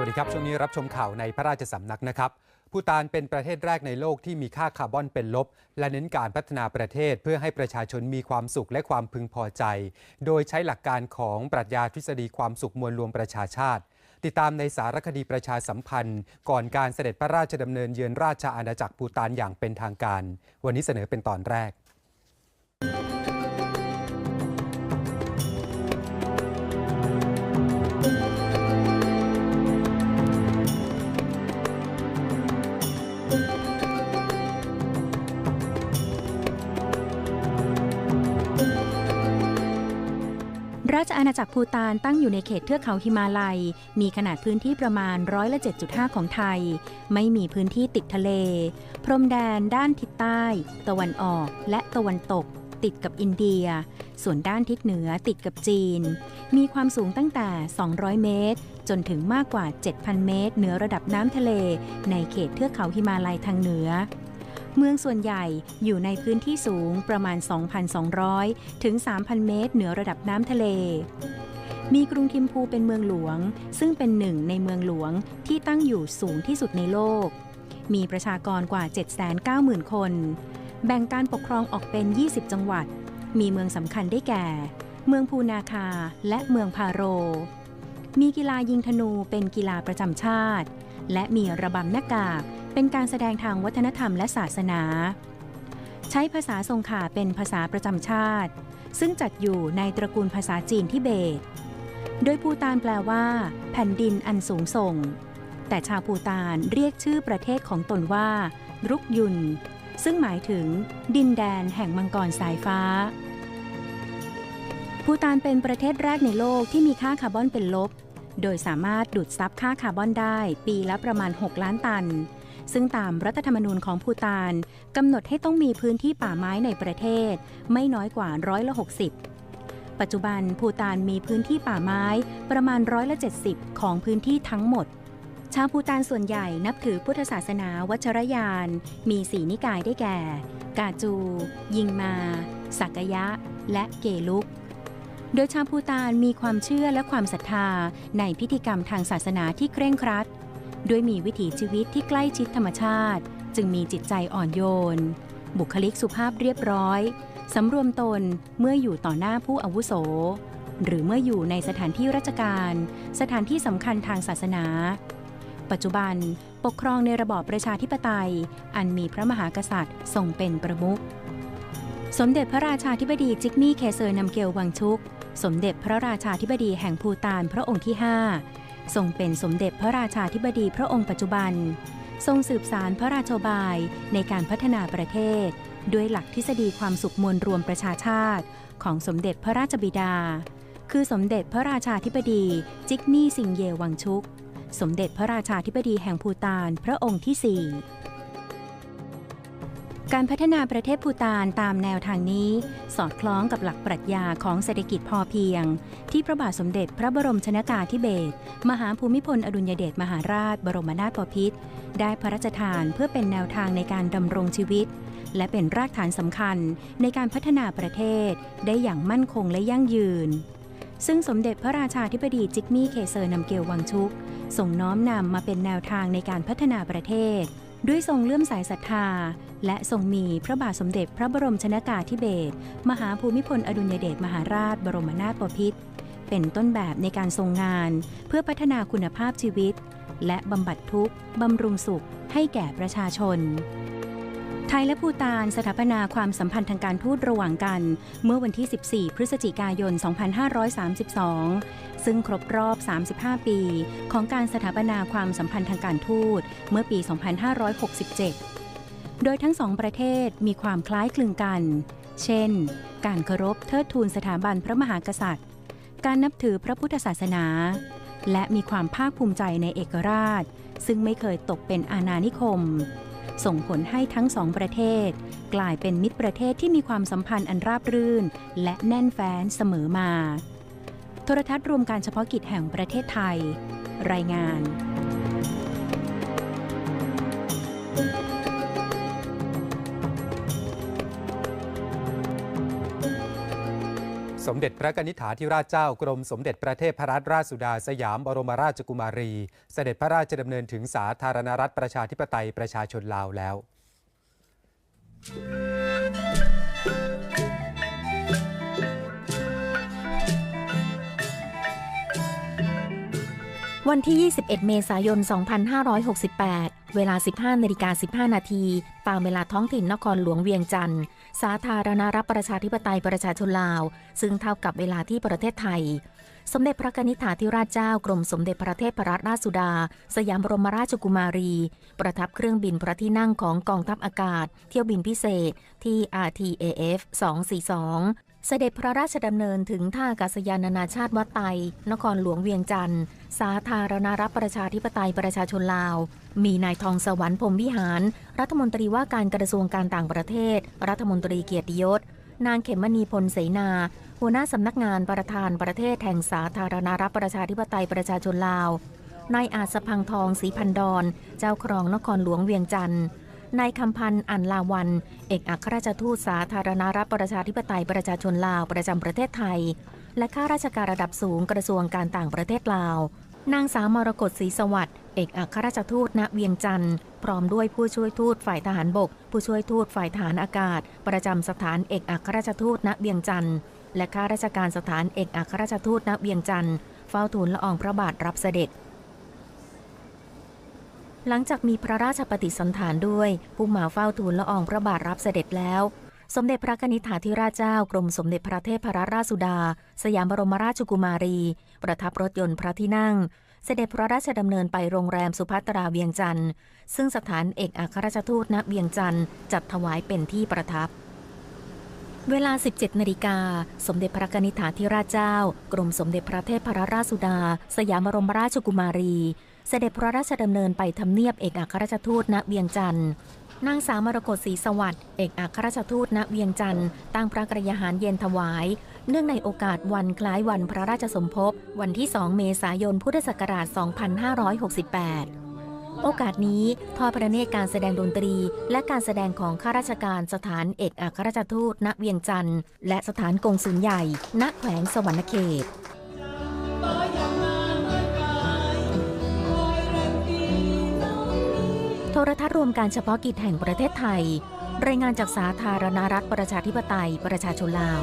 วัสดีครับ ช่วงนี้รับชมข่าวในพระราชสำนักนะครับภูตานเป็นประเทศแรกในโลกที่มีค่าคาร์บอนเป็นลบ และเน้นการพัฒนาประเทศเพื่อให้ประชาชนมีความสุขและความพึงพอใจ โดยใช้หลักการของปรัชญาทฤษฎีความสุขมวลรวมประชาชาติ ติดตามในสารคดีประชาสัมพันธ์ ก่อนการเสด็จพระราชดำเนินเยือนราชอาณาจักรภูตานอย่างเป็นทางการ วันนี้เสนอเป็นตอนแรก ราชอาณาจักรภูตานตั้งอยู่ในเขตเทือกเขาหิมาลัย มีขนาดพื้นที่ประมาณร้อยละ7.5 ของไทย ไม่มีพื้นที่ติดทะเล พรมแดนด้านทิศใต้ ตะวันออกและตะวันตก ติดกับอินเดีย ส่วนด้านทิศเหนือติดกับจีน มีความสูงตั้งแต่ 200 เมตร จนถึงมากกว่า 7,000 เมตร เหนือระดับน้ำทะเล ในเขตเทือกเขาหิมาลัยทางเหนือ เมืองส่วนใหญ่อยู่ในพื้นที่สูงประมาณ 2,200 ถึง 3,000 เมตร เหนือระดับน้ำทะเล มีกรุงทิมพูเป็นเมืองหลวง ซึ่งเป็นหนึ่งในเมืองหลวงที่ตั้งอยู่สูงที่สุดในโลก มีประชากรกว่า 790,000 คน แบ่งการปกครองออกเป็น 20 จังหวัด มีเมืองสำคัญได้แก่ เมืองพูนาคาและเมืองพาโร มีกีฬายิงธนูเป็นกีฬาประจำชาติ และมีระบำหน้ากาก เป็นการแสดงทางวัฒนธรรมและศาสนา ใช้ภาษาทรงขาเป็นภาษาประจำชาติ ซึ่งจัดอยู่ในตระกูลภาษาจีนทิเบต โดยภูตานแปลว่า แผ่นดินอันสูงส่ง แต่ชาวภูตานเรียกชื่อประเทศของตนว่า รุกยุน ซึ่งหมายถึง ดินแดนแห่งมังกรสายฟ้าภูตานเป็นประเทศแรกในโลกที่มีค่าคาร์บอนเป็นลบ โดยสามารถดูดซับค่าคาร์บอนได้ปีละประมาณ 6 ล้านตัน ซึ่งตามรัฐธรรมนูญของภูตานกำหนดให้ต้องมีพื้นที่ป่าไม้ในประเทศ ไม่น้อยกว่าร้อยละ60 ปัจจุบันภูตานมีพื้นที่ป่าไม้ประมาณร้อยละ70 ของพื้นที่ทั้งหมด ชาวภูตานส่วนใหญ่นับถือพุทธศาสนาวัชรยาน มีสีนิกายได้แก่ กาจู ยิงมา สักยะ และเกลุกโดยชาวภูตานมีความเชื่อและความศรัทธาในพิธีกรรมทางศาสนาที่เคร่งครัด ด้วยมีวิถีชีวิตที่ใกล้ชิดธรรมชาติ จึงมีจิตใจอ่อนโยน บุคลิกสุภาพเรียบร้อย สำรวมตนเมื่ออยู่ต่อหน้าผู้อาวุโส หรือเมื่ออยู่ในสถานที่ราชการ สถานที่สำคัญทางศาสนา ปัจจุบันปกครองในระบอบประชาธิปไตย อันมีพระมหากษัตริย์ทรงเป็นประมุขสมเด็จพระราชาธิบดีจิกมี่เคเซอร์นำเกลวังชุก สมเด็จพระราชาธิบดีแห่งภูตานพระองค์ที่ 5 ทรงเป็นสมเด็จพระราชาธิบดีพระองค์ปัจจุบัน ทรงสืบสารพระราชบายในการพัฒนาประเทศ ด้วยหลักทฤษฎีความสุขมวลรวมประชาชาติ ของสมเด็จพระราชบิดา คือสมเด็จพระราชาธิบดีจิกมี่สิงเยวังชุก สมเด็จพระราชาธิบดีแห่งภูตานพระองค์ที่4 การพัฒนาประเทศภูตานตามแนวทางนี้ สอดคล้องกับหลักปรัชญาของเศรษฐกิจพอเพียง ที่พระบาทสมเด็จพระบรมชนากาธิเบศรมหาภูมิพลอดุลยเดชมหาราช บรมนาถบพิตรได้พระราชทานเพื่อเป็นแนวทางในการดำรงชีวิต และเป็นรากฐานสำคัญในการพัฒนาประเทศ ได้อย่างมั่นคงและยั่งยืน ซึ่งสมเด็จพระราชาธิบดีจิกมี่เคเซอร์นำเกลวังชุกส่งน้อมนำมาเป็นแนวทางในการพัฒนาประเทศ ด้วยทรงเลื่อมสายศรัทธา และทรงมีพระบาทสมเด็จพระบรมชนากาธิเบศรมหาภูมิพลอดุลยเดชมหาราชบรมนาถบพิตรเป็นต้นแบบในการทรงงาน เพื่อพัฒนาคุณภาพชีวิต และบำบัดทุกข์บำรุงสุขให้แก่ประชาชน ไทยและภูตานสถาปนาความสัมพันธ์ทางการทูตระหว่างกัน เมื่อวันที่ 14 พฤศจิกายน 2532 ซึ่งครบรอบ 35 ปี ของการสถาปนาความสัมพันธ์ทางการทูตเมื่อปี 2567 โดยทั้งสองประเทศมีความคล้ายคลึงกัน เช่น การเคารพเทิดทูนสถาบันพระมหากษัตริย์ การนับถือพระพุทธศาสนา และมีความภาคภูมิใจในเอกราช ซึ่งไม่เคยตกเป็นอาณานิคม ส่งผลให้ทั้งสองประเทศ กลายเป็นมิตรประเทศที่มีความสัมพันธ์อันราบรื่น และแน่นแฟ้นเสมอมา โทรทัศน์รวมการเฉพาะกิจแห่งประเทศไทย รายงาน สมเด็จพระกนิษฐาธิราชเจ้ากรมสมเด็จพระเทพรัตนราชสุดาสยามบรมราชกุมารี เสด็จพระราชดำเนินถึงสาธารณรัฐประชาธิปไตยประชาชนลาวแล้ว วันที่ 21 เมษายน 2568 เวลา 15นาฬิกา15 นาที ตามเวลาท้องถิ่นนครหลวงเวียงจันทร์สาธารณรัฐประชาธิปไตยประชาชนลาว ซึ่งเท่ากับเวลาที่ประเทศไทย สมเด็จพระกนิษฐาธิราชเจ้ากรมสมเด็จพระเทพรัตนราชสุดา สยามบรมราชกุมารี ประทับเครื่องบินพระที่นั่งของกองทัพอากาศ เที่ยวบินพิเศษที่ RTAF 242 เสด็จพระราชดำเนินถึงท่าอากาศยานนานาชาติวัดไต นครหลวงเวียงจันทร์ สาธารณรัฐประชาธิปไตยประชาชนลาว มีนายทองสวรรค์พรมวิหาร รัฐมนตรีว่าการกระทรวงการต่างประเทศ รัฐมนตรีเกียรติยศ นางเขมมณีพลเสนา หัวหน้าสำนักงานประธานประเทศแห่งสาธารณรัฐประชาธิปไตยประชาชนลาว นายอาสพังทองศรีพันดอน เจ้าครองนครหลวงเวียงจันทร์ นายคำพันธ์อันลาวัน เอกอัครราชทูตสาธารณรัฐประชาธิปไตยประชาชนลาวประจำประเทศไทย และข้าราชการระดับสูงกระทรวงการต่างประเทศลาว นางสาวมรกตศรีสวัสดิ์เอกอัครราชทูตณเวียงจันทร์พร้อมด้วยผู้ช่วยทูตฝ่ายทหารบก ผู้ช่วยทูตฝ่ายทหารอากาศ ประจำสถานเอกอัครราชทูตณเวียงจันทร์และข้าราชการสถานเอกอัครราชทูตณเวียงจันทร์เฝ้าทูลละอองพระบาทรับเสด็จ หลังจากมีพระราชปฏิสันถานด้วย ผู้มาเฝ้าทูลละอองพระบาทรับเสด็จแล้ว สมเด็จพระนิษฐาธิราชเจ้ากรมสมเด็จพระเทพรัตนราชสุดา สยามบรมราชกุมารี ประทับรถยนต์พระที่นั่ง เสด็จพระราชดำเนินไปโรงแรมสุภัตราเวียงจันทร์ซึ่งสถานเอกอัครราชทูตณเวียงจันทร์จัดถวายเป็นที่ประทับเวลา 17 นาฬิกา สมเด็จพระนิษฐาธิราชเจ้า กรมสมเด็จพระเทพรัตนราชสุดา สยามบรมราชกุมารี เสด็จพระราชดำเนินไปทำเนียบเอกอัครราชทูตณเวียงจันทร์นางสาวมรกตศรีสวัสดิ์เอกอัครราชทูตณเวียงจันทร์ตั้งพระกรยาหารเย็นถวาย เนื่องในโอกาสวันคล้ายวันพระราชสมภพ วันที่ 2 เมษายน พุทธศักราช 2568 โอกาสนี้ทอดพระเนตรการแสดงดนตรี และการแสดงของข้าราชการสถานเอกอัครราชทูตณเวียงจันทร์และสถานกงสุลใหญ่ ณแขวงสวรรณเขต รวมการเฉพาะกิจแห่งประเทศไทย รายงานจากสาธารณรัฐประชาธิปไตยประชาชนลาว